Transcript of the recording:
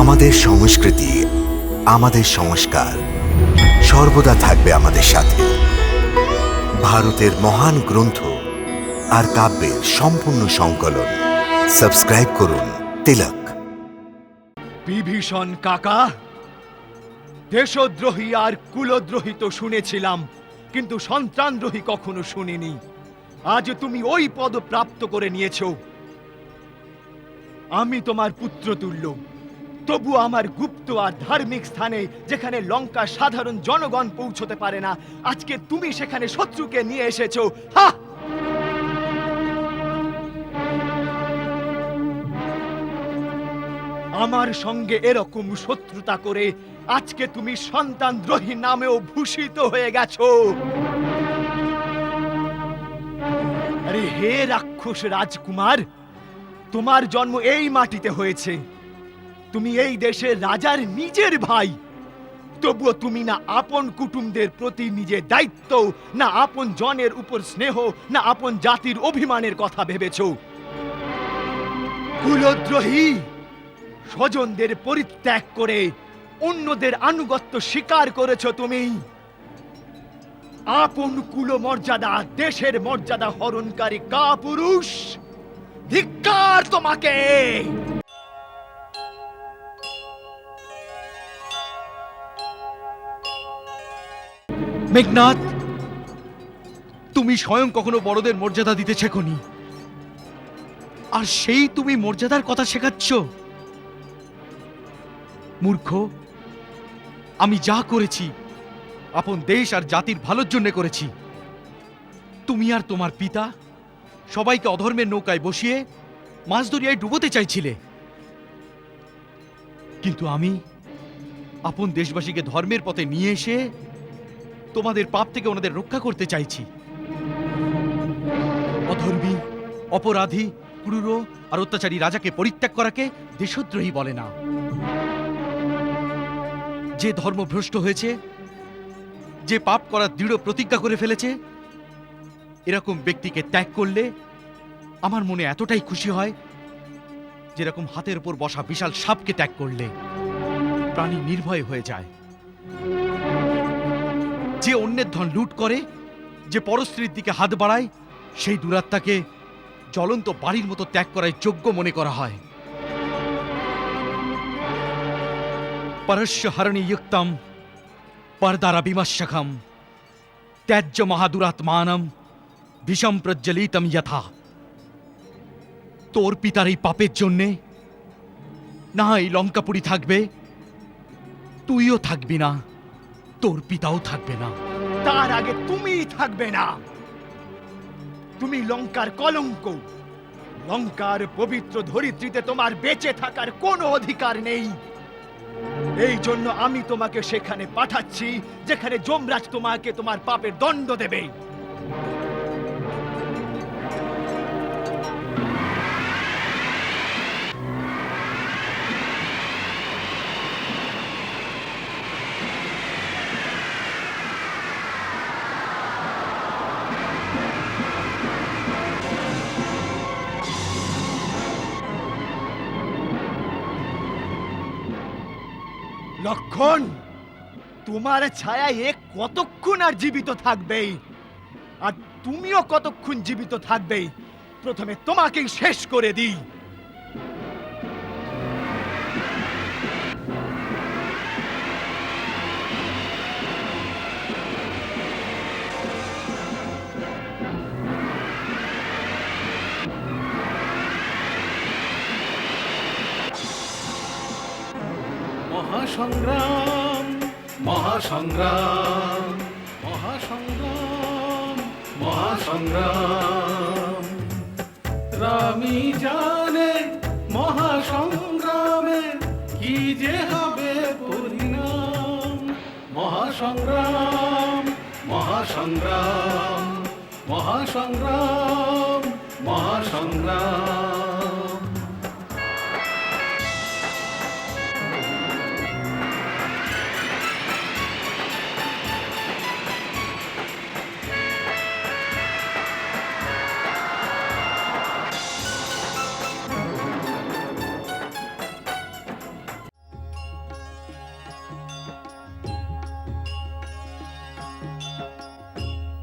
আমাদের সংস্কৃতি, আমাদের সংস্কার সর্বদা থাকবে আমাদের সাথে। ভারতের মহান গ্রন্থ আর কাব্যের সম্পূর্ণ সংকলন। সাবস্ক্রাইব করুন তিলক। বিভীষণ কাকা, দেশদ্রোহী আর কুলদ্রোহী তো শুনেছিলাম, কিন্তু সন্তানদ্রোহী কখনো শুনিনি। আজ তুমি ওই পদ প্রাপ্ত করে নিয়েছ। আমি তোমার পুত্র তুল্য তবু আমার গুপ্ত আর ধার্মিক স্থানে, যেখানে লঙ্কা সাধারণ জনগণ পৌঁছতে পারে না, আজকে তুমি সেখানে শত্রুকে নিয়ে এসেছ। হা! আমার সঙ্গে এরকম শত্রুতা করে আজকে তুমি সন্তানদ্রোহী নামেও ভূষিত হয়ে গেছো। আরে হে রাক্ষস রাজকুমার, তোমার জন্ম এই মাটিতে হয়েছে। তুমি এই দেশের রাজার নিজের ভাই। তবুও তুমি না আপন কুটুমদের প্রতি নিজের দায়িত্ব, না আপন জনের উপর স্নেহ, না আপন জাতির অভিমানের কথা ভেবেছ। কুলদ্রোহী, স্বজনদের পরিত্যাগ করে অন্যদের আনুগত্য স্বীকার করেছ তুমি। আপন কুল মর্যাদা দেশের মর্যাদা হরণকারী কাপুরুষ, ধিক্কার তোমাকে। মেঘনাথ, তুমি স্বয়ং কখনো বড়দের মর্যাদা দিতে শেখনি। আর সেই তুমি মর্যাদার কথা শেখাচ্ছ? মূর্খ, আমি যা করেছি, আপন দেশ আর জাতির ভালোর জন্য করেছি। তুমি আর তোমার পিতা সবাইকে অধর্মের নৌকায় বসিয়ে মাছ দরিয়ায় ডুবোতে চাইছিলে। কিন্তু আমি আপন দেশবাসীকে ধর্মের পথে নিয়ে এসে তোমাদের পাপ থেকে ওনাদের রক্ষা করতে চাইছি। অধর্মী, অপরাধী, ক্রূর আর অত্যাচারী রাজাকে পরিত্যাগ করাকে দেশদ্রোহী বলে না। যে ধর্ম ধর্মভ্রষ্ট হয়েছে, যে পাপ করার দৃঢ় প্রতিজ্ঞা করে ফেলেছে, এরকম ব্যক্তিকে ত্যাগ করলে আমার মনে এতটাই খুশি হয় যেরকম হাতের উপর বসা বিশাল সাপকে ত্যাগ করলে প্রাণী নির্ভয় হয়ে যায়। যে অন্যের ধন লুট করে, যে পরস্ত্রীর দিকে হাত বাড়ায়, সেই দুরাত্মাকে জ্বলন্ত বাড়ির মতো ত্যাগ করায় যোগ্য মনে করা হয়। পরস্য হরণী যুক্তম পরদারা বিমর্শকম ত্যাজ্য মহাদুরাত্মানম, বিষম প্রজ্বলিতম যথা। তোর পিতার এই পাপের জন্যে না এই লঙ্কাপুরি থাকবে, তুইও থাকবি না। তোর পিতাও থাকবে না। তার আগে তুমি থাকবে না। তুমি লঙ্কার কলঙ্ক। লঙ্কার পবিত্র ধরিত্রীতে তোমার বেঁচে থাকার কোনো অধিকার নেই। এই জন্য আমি তোমাকে সেখানে পাঠাচ্ছি, যেখানে যমরাজ তোমাকে তোমার পাপের দণ্ড দেবে। লক্ষণ, তোমার ছায়ায় এ কতক্ষণ আর জীবিত থাকবেই? আর তুমিও কতক্ষণ জীবিত থাকবেই? প্রথমে তোমাকেই শেষ করে দিই। মহাসংগ্রাম মহাসংগ্রাম মহাসংগ্রাম মহাসংগ্রাম। রামি জানে মহাসংগ্রামে কি যে হবে পরিণাম। মহাসংগ্রাম মহাসংগ্রাম মহাসংগ্রাম মহাসংগ্রাম।